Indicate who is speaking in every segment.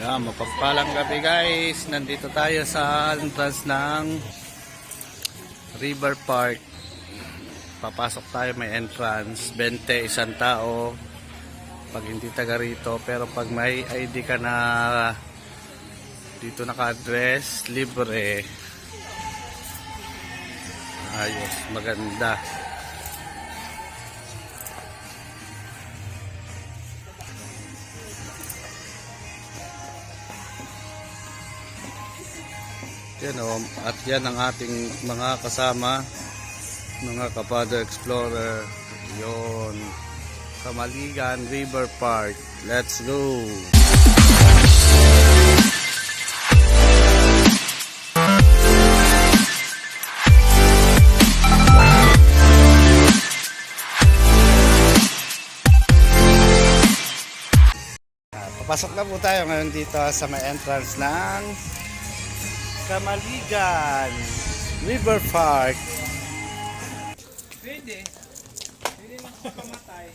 Speaker 1: Ayan, mapagpalang gabi guys. Nandito tayo sa entrance ng River Park. Papasok tayo may entrance. 20 isang tao. Pag hindi taga rito. Pero pag may ID ka na dito naka-address, libre. Ayos, maganda. Yan o, at yan ang ating mga kasama, mga kapada explorer. Yon, Kamaligan River Park. Let's go! Papasok na po tayo ngayon dito sa may entrance ng Kamaligan River Park.
Speaker 2: Pwede. Pwede lang pamatay.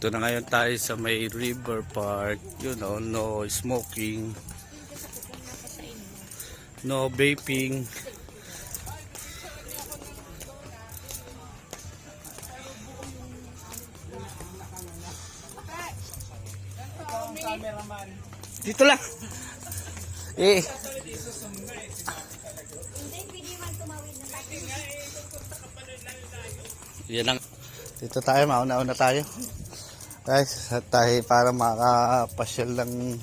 Speaker 1: Ito na ngayon tayo sa may River Park. You know, no smoking. No vaping.
Speaker 2: Cameraman.
Speaker 1: Dito lang. Eh. Yan lang. Dito tayo, mauna-una tayo. Guys, tayo para makapasyal lang.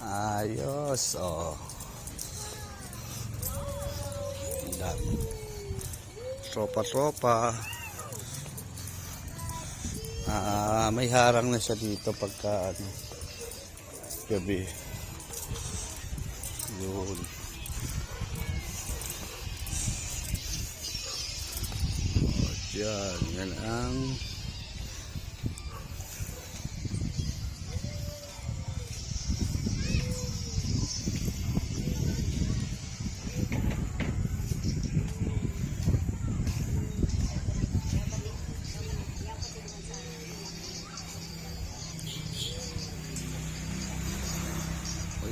Speaker 1: Ayos, oh. Ang dami. Tropa-tropa. Ah, may harang na siya dito pagka ano, gabi. Yun. O, Yan, yan ang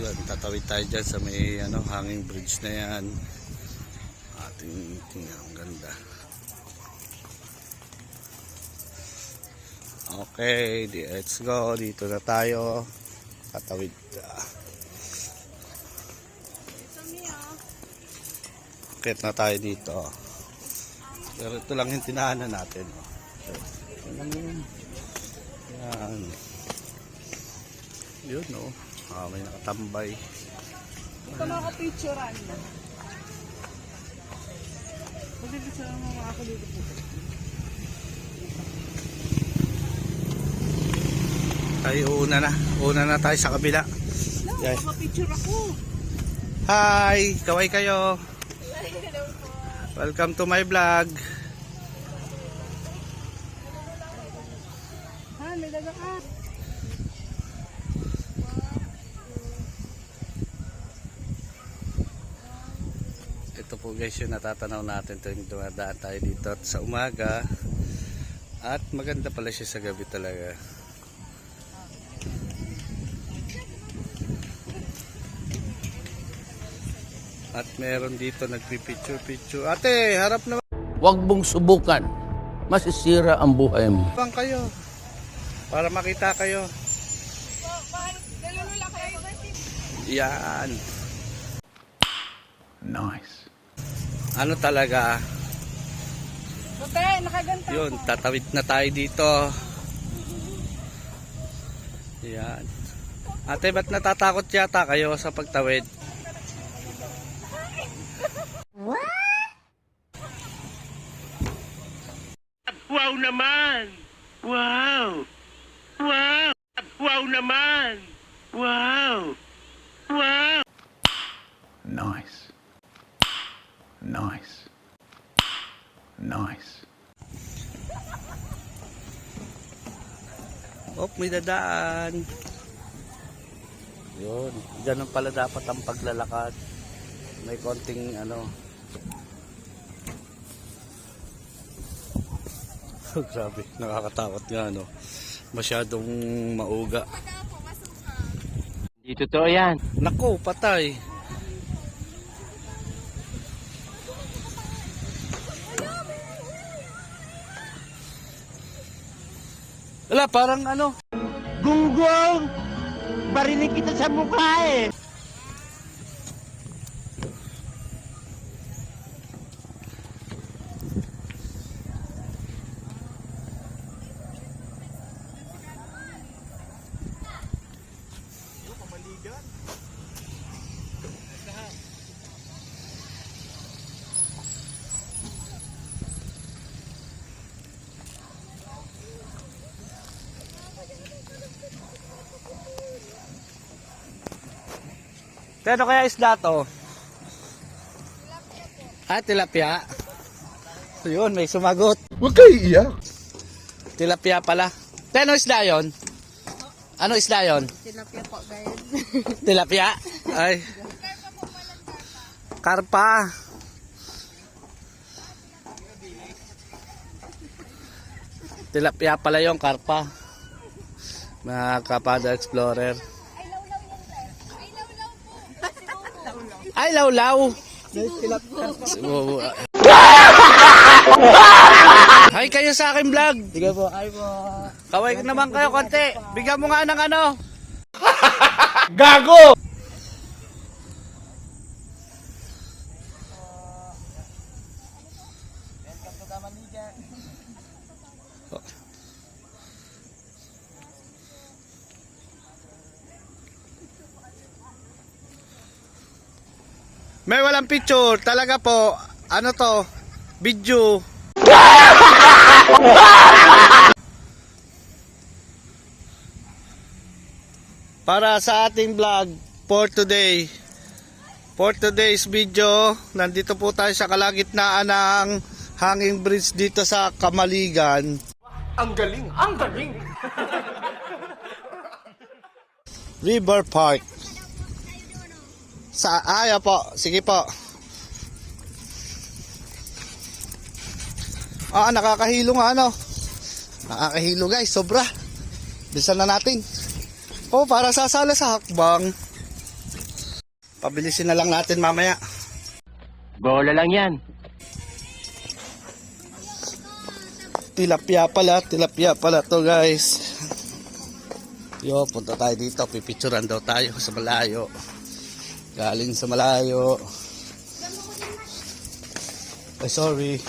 Speaker 1: O yan, tatawid tayo dyan sa may ano, hanging bridge na yan. Ating tingnan, ang ganda. Okay, let's go. Dito na tayo. Tatawid. Akit na tayo dito. Pero ito lang yung tinahanan natin. Yan. Yun, no. Ah, may nakatambay.
Speaker 2: Ito nakapicturean na. Pagpipicturean mo mga ako dito po.
Speaker 1: Tayo una na. Una na tayo sa kabila.
Speaker 2: No,
Speaker 1: Yes.
Speaker 2: nakapicture ako.
Speaker 1: Hi! Kaway kayo. Welcome to my vlog.
Speaker 2: Ha, may daga
Speaker 1: Ito po guys yung natatanaw natin tuwing dumadaan tayo dito at sa umaga. At maganda pala siya sa gabi talaga. At meron dito nagpipicture-picture. Ate, harap na
Speaker 3: Huwag mong subukan. Masisira ang buhay mo.
Speaker 1: bang kayo. Para makita kayo. Yan.
Speaker 3: Nice.
Speaker 1: Ano talaga,
Speaker 2: Bote, nakaganta
Speaker 1: Yun, tatawid na tayo dito. Yan. Ate, ba't natatakot yata kayo sa pagtawid?
Speaker 4: Wow naman! Wow! Wow! Wow naman! Wow! Wow!
Speaker 3: Nice. Nice. Nice.
Speaker 1: Oh, may dadaan. Yun. Ganun pala dapat ang paglalakad. May konting ano. Grabe, nakakatakot nga no. Masyadong mauga.
Speaker 4: Hindi totoo yan.
Speaker 1: Nako, patay. Wala, parang ano.
Speaker 4: Gunggong! Barinig kita sa mukha eh!
Speaker 1: Pero kaya isda to? Ah, tilapia. So yun, may sumagot.
Speaker 5: Huwag kayo iiyak.
Speaker 1: Tilapia pala. Pero ano isda yun? Ano isda yun?
Speaker 2: Tilapia po, guys.
Speaker 1: Tilapia? Ay. Karpa. Tilapia pala yung karpa. Mga kapada explorer. Ay, lawlaw. Hi kayo sa akin vlog.
Speaker 2: Sige po, ay po.
Speaker 1: Kaway naman kayo konti. Bigyan mo nga ng ano.
Speaker 5: Gago!
Speaker 1: May walang picture. Talaga po. Ano to? Video. Para sa ating vlog for today. For today's video, nandito po tayo sa kalagitnaan ng hanging bridge dito sa Kamaligan.
Speaker 5: Ang galing! Ang galing!
Speaker 1: River Park. Sa aya po, sige po. Ah, nakakahilo nga ano. Nakakahilo guys, sobra. Bilisan na natin. Oh, para sasala sa hakbang. Pabilisin na lang natin mamaya.
Speaker 4: Bola lang yan.
Speaker 1: Tilapia pala, tilapia pala to guys. Yo, punta tayo dito. Pipicturan daw tayo sa malayo. Galing sa malayo. Ay, sorry.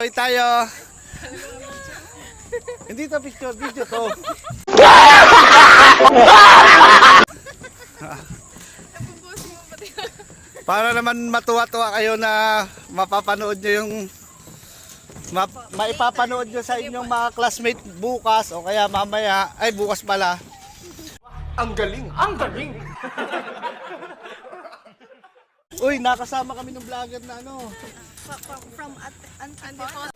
Speaker 1: Hoy tayo. Hindi to picture, video to. Para naman matuwa-tuwa kayo na mapapanood nyo yung ma, maipapanood nyo sa inyong mga classmate bukas o kaya mamaya, ay bukas pala.
Speaker 5: Ang galing! Ang galing!
Speaker 1: Uy, nakasama kami ng vlogger na ano.
Speaker 6: from Antipolo.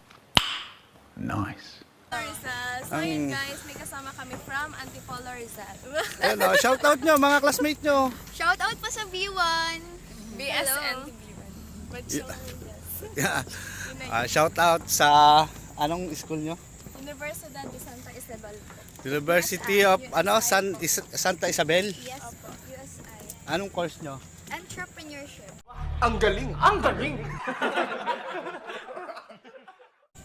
Speaker 5: Nice.
Speaker 6: Rizal. So yun guys, may kasama kami from Antipolo Rizal.
Speaker 1: Ayun o, shoutout nyo mga classmate nyo.
Speaker 6: Shout out po sa B1.
Speaker 2: BS
Speaker 6: Hello.
Speaker 2: and B1.
Speaker 6: What's your
Speaker 1: Yeah. Ah, shoutout sa anong school nyo?
Speaker 6: Universidad de Santa Isabel.
Speaker 1: University of ano San Is- Santa Isabel.
Speaker 6: Yes po, USI.
Speaker 1: Anong course nyo?
Speaker 6: Entrepreneurship.
Speaker 5: Ang galing! Ang galing!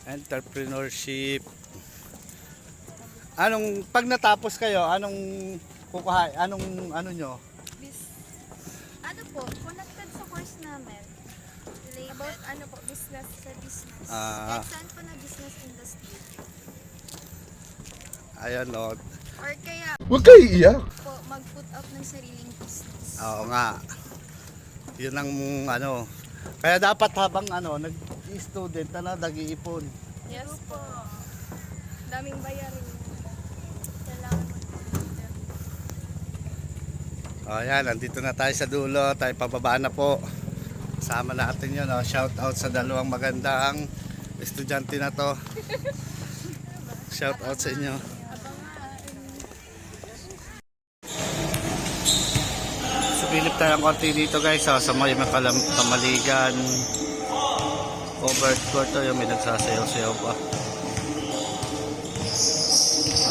Speaker 1: Entrepreneurship. Anong pag natapos kayo, anong kukuha, anong ano nyo?
Speaker 6: Bis ano po, connected sa course namin. Related. About ano po, business sa business.
Speaker 1: Ah.
Speaker 6: Kahit saan po na business industry.
Speaker 1: Ayan o.
Speaker 6: Or kaya
Speaker 5: Huwag kayo iiyak.
Speaker 6: po, mag-put up ng sariling business.
Speaker 1: Oo nga. Yun ang ano. Kaya dapat habang ano, nag-student, ano, nag-iipon.
Speaker 6: Yes po. Daming bayarin. Kailangan mo.
Speaker 1: O yan, nandito na tayo sa dulo. Tayo pababa na po. Sama natin yun. Oh. Shout out sa dalawang magandang estudyante na to. shout out sa inyo. Sumilip tayo ng konti dito guys ha, sa may kamaligan. Covered court to, yung may nagsasayaw-sayaw pa.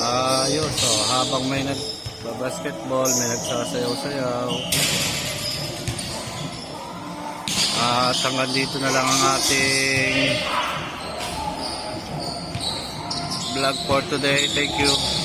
Speaker 1: Ayos, so habang may nag-basketball, may nagsasayaw-sayaw. At hanggang dito na lang ang ating vlog for today. Thank you.